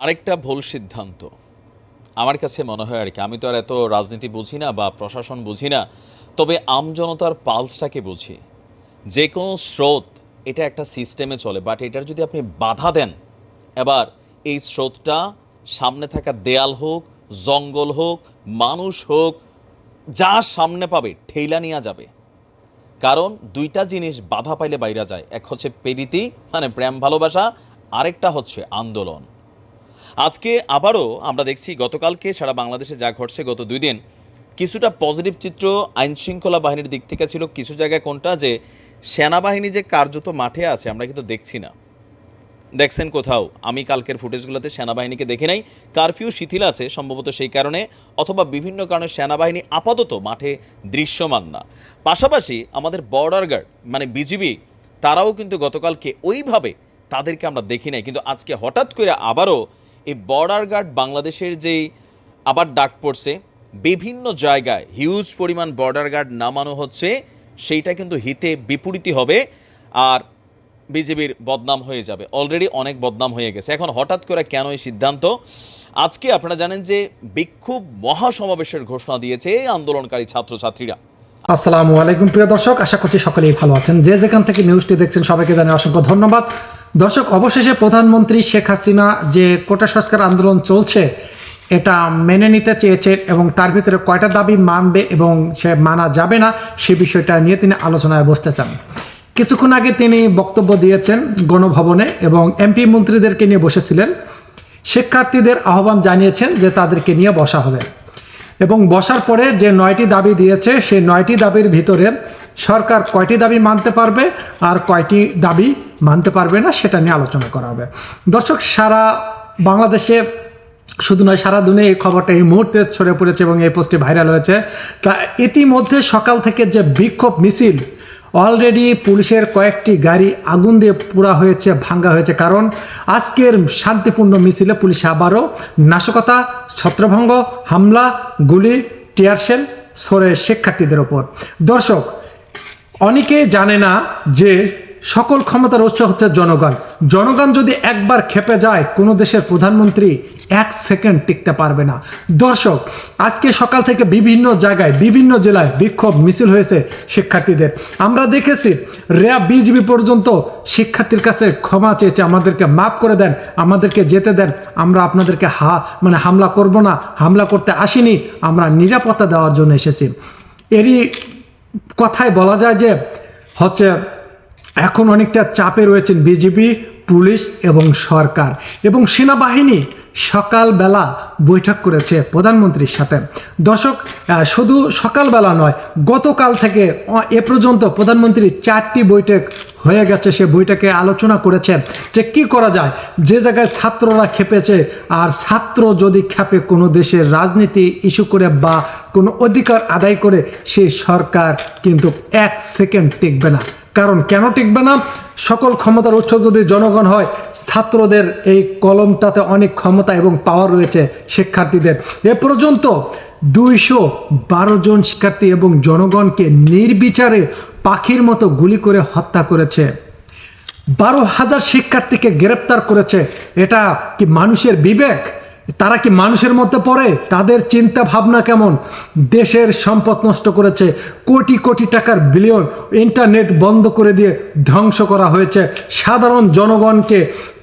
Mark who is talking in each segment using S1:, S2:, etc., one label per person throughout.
S1: আরেকটা ভুল সিদ্ধান্ত। আমার কাছে মনে হয় আর কি, আমি তো আর এত রাজনীতি বুঝি না বা প্রশাসন বুঝি না, তবে আমজনতার পালসটাকে বুঝি। যে কোনো স্রোত, এটা একটা সিস্টেমে চলে বাট এটার যদি আপনি বাধা দেন, এবার এই স্রোতটা সামনে থাকা দেয়াল হোক, জঙ্গল হোক, মানুষ হোক, যা সামনে পাবে ঠেলা নিয়ে যাবে। কারণ দুইটা জিনিস বাধা পাইলে বাইরা যায়, এক হচ্ছে পেরিতি মানে প্রেম ভালোবাসা, আরেকটা হচ্ছে আন্দোলন। আজকে আবারও আমরা দেখছি গতকালকে সারা বাংলাদেশে যা ঘটছে গত দুই দিন। কিছুটা পজিটিভ চিত্র আইন শৃঙ্খলা বাহিনীর দিক থেকে ছিল, কিছু জায়গায় কোনটা যে সেনাবাহিনী যে কার্যত মাঠে আছে, আমরা কিন্তু দেখছি না। দেখছেন কোথাও, আমি কালকের ফুটেজগুলোতে সেনাবাহিনীকে দেখি নাই, কারফিউ শিথিল আছে সম্ভবত সেই কারণে, অথবা বিভিন্ন কারণে সেনাবাহিনী আপাতত মাঠে দৃশ্যমান না। পাশাপাশি আমাদের বর্ডার গার্ড মানে বিজিবি, তারাও কিন্তু গতকালকে ওইভাবে তাদেরকে আমরা দেখি নাই, কিন্তু আজকে হঠাৎ করে আবারও এই বর্ডার গার্ড বাংলাদেশের যেই আবার ডাক পড়ছে, বিভিন্ন জায়গায় হিউজ পরিমাণ বর্ডার গার্ড নামানো হচ্ছে, সেইটা কিন্তু হিতে বিপরীতই হবে আর বিজেপির বদনাম হয়ে যাবে। অলরেডি অনেক বদনাম হয়ে গেছে। এখন হঠাৎ করে কেন এই সিদ্ধান্ত? আজকে আপনারা জানেন যে বিক্ষোভ মহাসমাবেশের ঘোষণা দিয়েছে আন্দোলনকারী ছাত্রছাত্রীরা।
S2: আসসালামু আলাইকুম প্রিয় দর্শক, আশা করছি সকলেই ভালো আছেন। যে যেখান থেকে নিউজটি দেখছেন সবাইকে জানাই অসংখ্য ধন্যবাদ। দর্শক, অবশেষে প্রধানমন্ত্রী শেখ হাসিনা যে কোটা সংস্কার আন্দোলন চলছে, এটা মেনে নিতে চেয়েছে এবং তার ভিতরে কয়টা দাবি মানবে এবং সে মানা যাবে না, সে বিষয়টা নিয়ে তিনি আলোচনায় বসতে চান। কিছুক্ষণ আগে তিনি বক্তব্য দিয়েছেন গণভবনে এবং এমপি মন্ত্রীদেরকে নিয়ে বসেছিলেন। শিক্ষার্থীদের আহ্বান জানিয়েছেন যে তাদেরকে নিয়ে বসা হবে। এবং বসার পরে যে নয়টি দাবি দিয়েছে, সেই নয়টি দাবির ভিতরে সরকার কয়টি দাবি মানতে পারবে আর কয়টি দাবি মানতে পারবে না সেটা নিয়ে আলোচনা করা হবে। দর্শক, সারা বাংলাদেশে শুধু নয়, সারা দুনিয়া এই খবরটা এই মুহূর্তে ছড়ে পড়েছে এবং এই পোস্টটি ভাইরাল হয়েছে। তা ইতিমধ্যে সকাল থেকে যে বিক্ষোভ মিছিল অলরেডি পুলিশের কয়েকটি গাড়ি আগুন দিয়ে পোড়া হয়েছে, ভাঙ্গা হয়েছে। কারণ আজকের শান্তিপূর্ণ মিছিলে পুলিশ আবারও নাশকতা, ছত্রভঙ্গ, হামলা, গুলি টিয়ারশেল সরে শিক্ষার্থীদের ওপর। দর্শক, অনেকে জানে না যে সকল ক্ষমতার উৎস হচ্ছে জনগণ। জনগণ যদি একবার খেপে যায়, কোনো দেশের প্রধানমন্ত্রী এক সেকেন্ড টিকতে পারবে না। দর্শক, আজকে সকাল থেকে বিভিন্ন জায়গায়, বিভিন্ন জেলায় বিক্ষোভ মিছিল হয়েছে শিক্ষার্থীদের। আমরা দেখেছি র্যাব বিজিবি পর্যন্ত শিক্ষার্থীর কাছে ক্ষমা চেয়েছে। আমাদেরকে মাফ করে দেন, আমাদেরকে যেতে দেন। আমরা আপনাদেরকে হা মানে হামলা করব না, হামলা করতে আসিনি। আমরা নিরাপত্তা দেওয়ার জন্য এসেছি। এরই কথায় বলা যায় যে, হচ্ছে এখন অনেকটা চাপে রয়েছেন বিজেপি, পুলিশ এবং সরকার। এবং সেনাবাহিনী সকালবেলা বৈঠক করেছে প্রধানমন্ত্রীর সাথে। দর্শক শুধু সকালবেলা নয়, গতকাল থেকে এ পর্যন্ত প্রধানমন্ত্রী চারটি বৈঠক হয়ে গেছে। সে বৈঠকে আলোচনা করেছে যে কি করা যায়। যে জায়গায় ছাত্ররা খেপেছে, আর ছাত্র যদি খেপে কোনো দেশের রাজনীতি ইস্যু করে বা কোনো অধিকার আদায় করে সেই সরকার কিন্তু এক সেকেন্ড টিকবে না। কারণ কেন টিকবে না? সকল ক্ষমতার উৎস যদি জনগণ হয়, ছাত্রদের এই কলমটাতে অনেক ক্ষমতা এবং পাওয়ার রয়েছে শিক্ষার্থীদের। এ পর্যন্ত দুইশো বারো জন শিক্ষার্থী এবং জনগণকে নির্বিচারে পাখির মতো গুলি করে হত্যা করেছে। বারো হাজার শিক্ষার্থীকে গ্রেপ্তার করেছে। এটা কি মানুষের বিবেক? তারা কি মানুষের মধ্যে পড়ে? তাদের চিন্তা ভাবনা কেমন? দেশের সম্পদ নষ্ট করেছে, কোটি কোটি টাকার বিলিয়ন ইন্টারনেট বন্ধ করে দিয়ে ধ্বংস করা হয়েছে। সাধারণ জনগণকে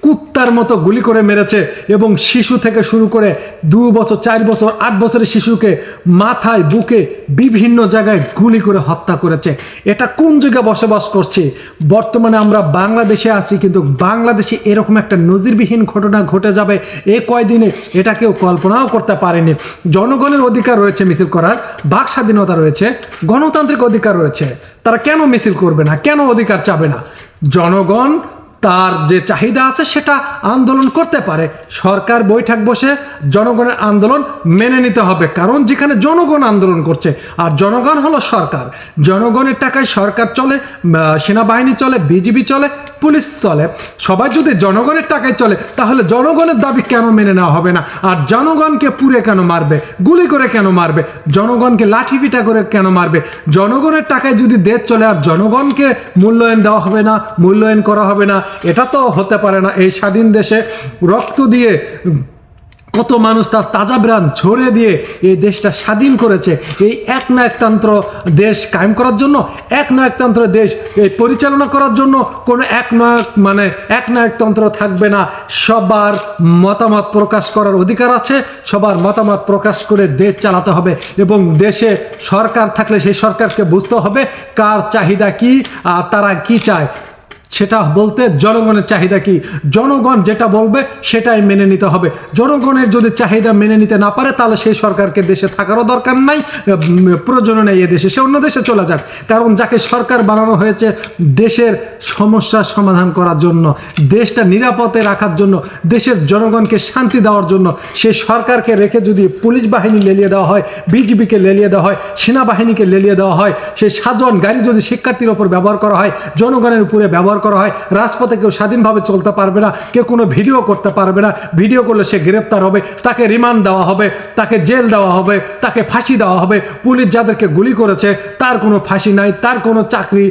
S2: কুত্তার মতো গুলি করে মেরেছে এবং শিশু থেকে শুরু করে দু বছর, চার বছর, আট বছরের শিশুকে মাথায়, বুকে বিভিন্ন জায়গায় গুলি করে হত্যা করেছে। এটা কোন যুগে বসবাস করছে? বর্তমানে আমরা বাংলাদেশে আছি, কিন্তু বাংলাদেশে এরকম একটা নজিরবিহীন ঘটনা ঘটে যাবে এ কয়দিনে এটা কেউ কল্পনাও করতে পারেনি। জনগণের অধিকার রয়েছে মিছিল করার, বাক স্বাধীনতা রয়েছে, গণতান্ত্রিক অধিকার রয়েছে। তারা কেন মিছিল করবে না? কেন অধিকার চাবে না? জনগণ তার যে চাহিদা আছে সেটা আন্দোলন করতে পারে। সরকার বৈঠক বসে জনগণের আন্দোলন মেনে নিতে হবে, কারণ যেখানে জনগণ আন্দোলন করছে, আর জনগণ হলো সরকার। জনগণের টাকায় সরকার চলে সেনাবাহিনী চলে, বিজিবি চলে, পুলিশ চলে। সবাই যদি জনগণের টাকায় চলে, তাহলে জনগণের দাবি কেন মেনে নেওয়া হবে না? আর জনগণকে পুড়ে কেন মারবে? গুলি করে কেন মারবে? জনগণকে লাঠি পিটা করে কেন মারবে? জনগণের টাকায় যদি দেশ চলে, আর জনগণকে মূল্যায়ন দেওয়া হবে না, মূল্যায়ন করা হবে না এটা তো হতে পারে না। এই স্বাধীন দেশে রক্ত দিয়ে কত মানুষ তার তাজা ব্রাণ ঝরে দিয়ে এই দেশটা স্বাধীন করেছে। এই এক না একতন্ত্র দেশ কায়েম করার জন্য, এক না একতন্ত্র দেশ এই পরিচালনা করার জন্য কোনো এক না মানে এক না একতন্ত্র থাকবে না। সবার মতামত প্রকাশ করার অধিকার আছে, সবার মতামত প্রকাশ করে দেশ চালাতে হবে এবং দেশে সরকার থাকলে সেই সরকারকে বুঝতে হবে কার চাহিদা কি আর তারা কি চায়। সেটা বলতে জনগণের চাহিদা কি? জনগণ যেটা বলবে সেটাই মেনে নিতে হবে। জনগণের যদি চাহিদা মেনে নিতে না পারে তাহলে সেই সরকারকে দেশে থাকারও দরকার নাই উম, প্রয়োজনও নেই এ দেশে। সে অন্য দেশে চলে যাক। কারণ যাকে সরকার বানানো হয়েছে দেশের সমস্যার সমাধান করার জন্য দেশটা নিরাপদে রাখার জন্য দেশের জনগণকে শান্তি দেওয়ার জন্য সেই সরকারকে রেখে যদি পুলিশ বাহিনী লেলিয়ে দেওয়া হয় বিজিবিকে লেলিয়ে দেওয়া হয় সেনাবাহিনীকে লেলিয়ে দেওয়া হয় সেই সাজন গাড়ি যদি শিক্ষার্থীর ওপর ব্যবহার করা হয় জনগণের উপরে ব্যবহার করা হয়, রাজপথে কেউ স্বাধীনভাবে চলতে পারবে না, কেউ কোনো ভিডিও করতে পারবে না। ভিডিও করলে সে গ্রেপ্তার হবে, তাকে রিমান্ড দেওয়া হবে, তাকে জেল দেওয়া হবে, তাকে ফাঁসি দেওয়া হবে। পুলিশ যাদেরকে গুলি করেছে, তার কোনো ফাঁসি নাই, তার কোনো চাকরি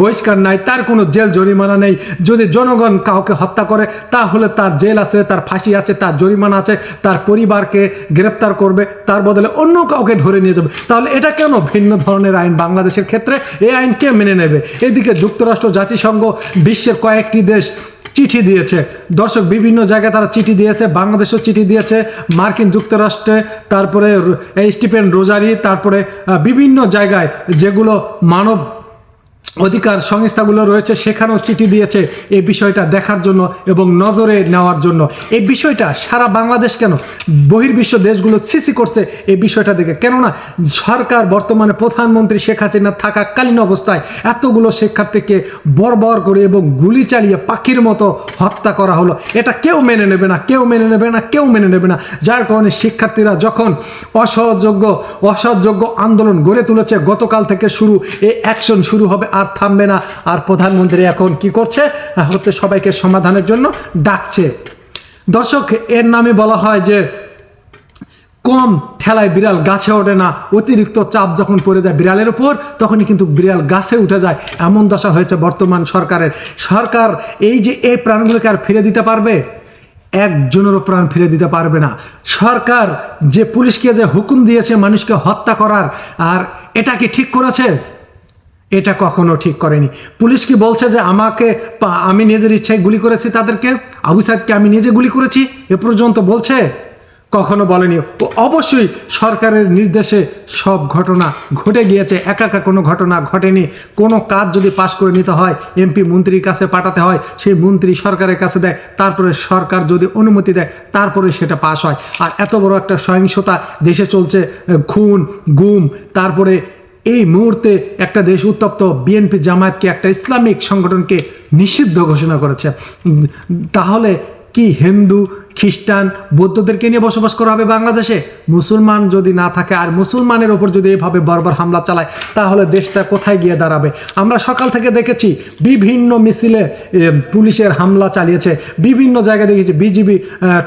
S2: বহিষ্কার নাই, তার কোনো জেল জরিমানা নেই। যদি জনগণ কাউকে হত্যা করে, তাহলে তার জেল আছে, তার ফাঁসি আছে, তার জরিমানা আছে, তার পরিবারকে গ্রেপ্তার করবে, তার বদলে অন্য কাউকে ধরে নিয়ে যাবে। তাহলে এটা কেন ভিন্ন ধরনের আইন বাংলাদেশের ক্ষেত্রে? এই আইন কে মেনে নেবে? এদিকে যুক্তরাষ্ট্র, জাতিসংঘ বিশ্বের কয়েকটি দেশ চিঠি দিয়েছে। দর্শক, বিভিন্ন জায়গায় তারা চিঠি দিয়েছে, বাংলাদেশও চিঠি দিয়েছে, মার্কিন যুক্তরাষ্ট্রে, তারপরে স্টিফেন রোজারি, তারপরে বিভিন্ন জায়গায় যেগুলো মানব অধিকার সংস্থাগুলো রয়েছে, সেখানেও চিঠি দিয়েছে এই বিষয়টা দেখার জন্য এবং নজরে নেওয়ার জন্য। এই বিষয়টা সারা বাংলাদেশ কেন বহির্বিশ্ব দেশগুলো সিসি করছে এই বিষয়টা দেখে? কেননা সরকার বর্তমানে প্রধানমন্ত্রী শেখ হাসিনা থাকাকালীন অবস্থায় এতগুলো শিক্ষার্থীকে বর্বর করে এবং গুলি চালিয়ে পাখির মতো হত্যা করা হলো। এটা কেউ মেনে নেবে না, কেউ মেনে নেবে না, কেউ মেনে নেবে না। যার কারণে শিক্ষার্থীরা যখন অসহযোগ্য অসহযোগ্য আন্দোলন গড়ে তুলেছে, গতকাল থেকে শুরু এই অ্যাকশন শুরু হবে। আর থামবে না। আর প্রধানমন্ত্রী এখন কি করছে? হচ্ছে সবাইকে সমাধানের জন্য ডাকছে। দর্শক, এর নামে বলা হয় যে, কম ঠেলায় বিড়াল গাছে ওঠে না। অতিরিক্ত চাপ যখন পড়ে যায় বিড়ালের উপর, তখনই কিন্তু বিড়াল গাছে উঠে যায়। এমন দশা হয়েছে বর্তমান সরকারের। সরকার এই যে এই প্রাণগুলোকে আর ফিরে দিতে পারবে? একজনেরও প্রাণ ফিরে দিতে পারবে না। সরকার যে পুলিশকে যে হুকুম দিয়েছে মানুষকে হত্যা করার, আর এটা কি ঠিক করেছে? এটা কখনো ঠিক করেনি। পুলিশ কি বলছে যে আমাকে আমি নিজের ইচ্ছায় গুলি করেছি তাদেরকে? আবু সাইদকে আমি নিজে গুলি করেছি? এ পর্যন্ত বলছে? কখনো বলেনি। অবশ্যই সরকারের নির্দেশে সব ঘটনা ঘটে গিয়েছে। একা একা কোনো ঘটনা ঘটেনি। কোনো কাজ যদি পাশ করে নিতে হয়, এমপি মন্ত্রীর কাছে পাঠাতে হয়, সেই মন্ত্রী সরকারের কাছে দেয়। তারপরে সরকার যদি অনুমতি দেয়, তারপরে সেটা পাশ হয়। আর এত বড় একটা সহিংসতা দেশে চলছে খুন, গুম, তারপরে এই মুহূর্তে একটা দেশ উত্তপ্ত বিএনপি জামায়াতকে একটা ইসলামিক সংগঠনকে নিষিদ্ধ ঘোষণা করেছে। তাহলে কি হিন্দু খ্রিস্টান, বৌদ্ধদেরকে নিয়ে বসবাস করা হবে বাংলাদেশে। মুসলমান যদি না থাকে আর মুসলমানের ওপর যদি এভাবে বর্বর হামলা চালায়, তাহলে দেশটা কোথায় গিয়ে দাঁড়াবে? আমরা সকাল থেকে দেখেছি বিভিন্ন মিছিলে পুলিশের হামলা চালিয়েছে। বিভিন্ন জায়গায় দেখেছি বিজিবি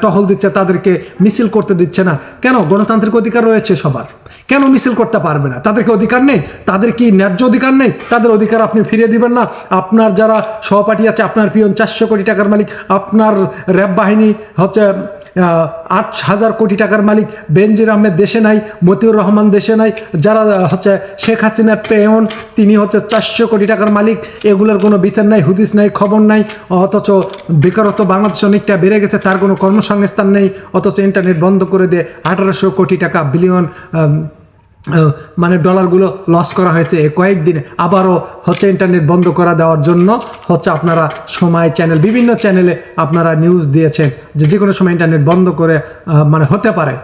S2: টহল দিচ্ছে, তাদেরকে মিছিল করতে দিচ্ছে না। কেন? গণতান্ত্রিক অধিকার রয়েছে সবার। কেন মিছিল করতে পারবে না? তাদেরকে অধিকার নেই? তাদের কি ন্যায্য অধিকার নেই? তাদের অধিকার আপনি ফিরিয়ে দিবেন না? আপনার যারা সহপাঠী আছে, আপনার পিয়ন চারশো কোটি টাকার মালিক, আপনার র্যাব বাহিনী হচ্ছে আট হাজার কোটি টাকার মালিক বেনজির আহমেদ দেশে নাই, মতিউর রহমান দেশে নাই, যারা হচ্ছে শেখ হাসিনার পেয়ন তিনি হচ্ছে চারশো কোটি টাকার মালিক, এগুলোর কোনো বিচার নাই, হুদিস নাই, খবর নাই, অথচ বেকারত্ব বাংলাদেশ অনেকটা বেড়ে গেছে, তার কোনো কর্মসংস্থান নেই, অথচ ইন্টারনেট বন্ধ করে দিয়ে আঠারোশো কোটি টাকা, বিলিয়ন মানে ডলারগুলো লস করা হয়েছে। কয়েকদিনে আবারও হচ্ছে ইন্টারনেট বন্ধ করা দেওয়ার জন্য হচ্ছে আপনারা সময় চ্যানেল বিভিন্ন চ্যানেলে আপনারা নিউজ দিয়েছেন যে যে কোনো সময় ইন্টারনেট বন্ধ করে মানে হতে পারে।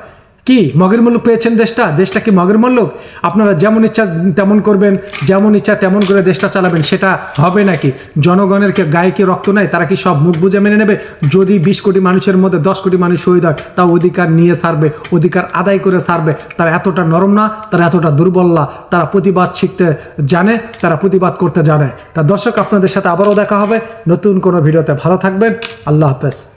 S2: কি? মগের মুল্লুক পেয়েছেন দেশটা? দেশটা কি মগের মুল্লুক? আপনারা যেমন ইচ্ছা তেমন করবেন, যেমন ইচ্ছা তেমন করে দেশটা চালাবেন, সেটা হবে নাকি? জনগণের গায়ে কি রক্ত নাই? তারা কি সব মুখ বুঝে মেনে নেবে? যদি বিশ কোটি মানুষের মধ্যে দশ কোটি মানুষ শহীদ হয় তা অধিকার নিয়ে সারবে, অধিকার আদায় করে সারবে। তারা এতটা নরম না, তারা এতটা দুর্বল না। তারা প্রতিবাদ শিখতে জানে, তারা প্রতিবাদ করতে জানে। তা দর্শক, আপনাদের সাথে আবারও দেখা হবে। নতুন কোনো ভিডিওতে ভালো থাকবেন। আল্লাহ হাফেজ।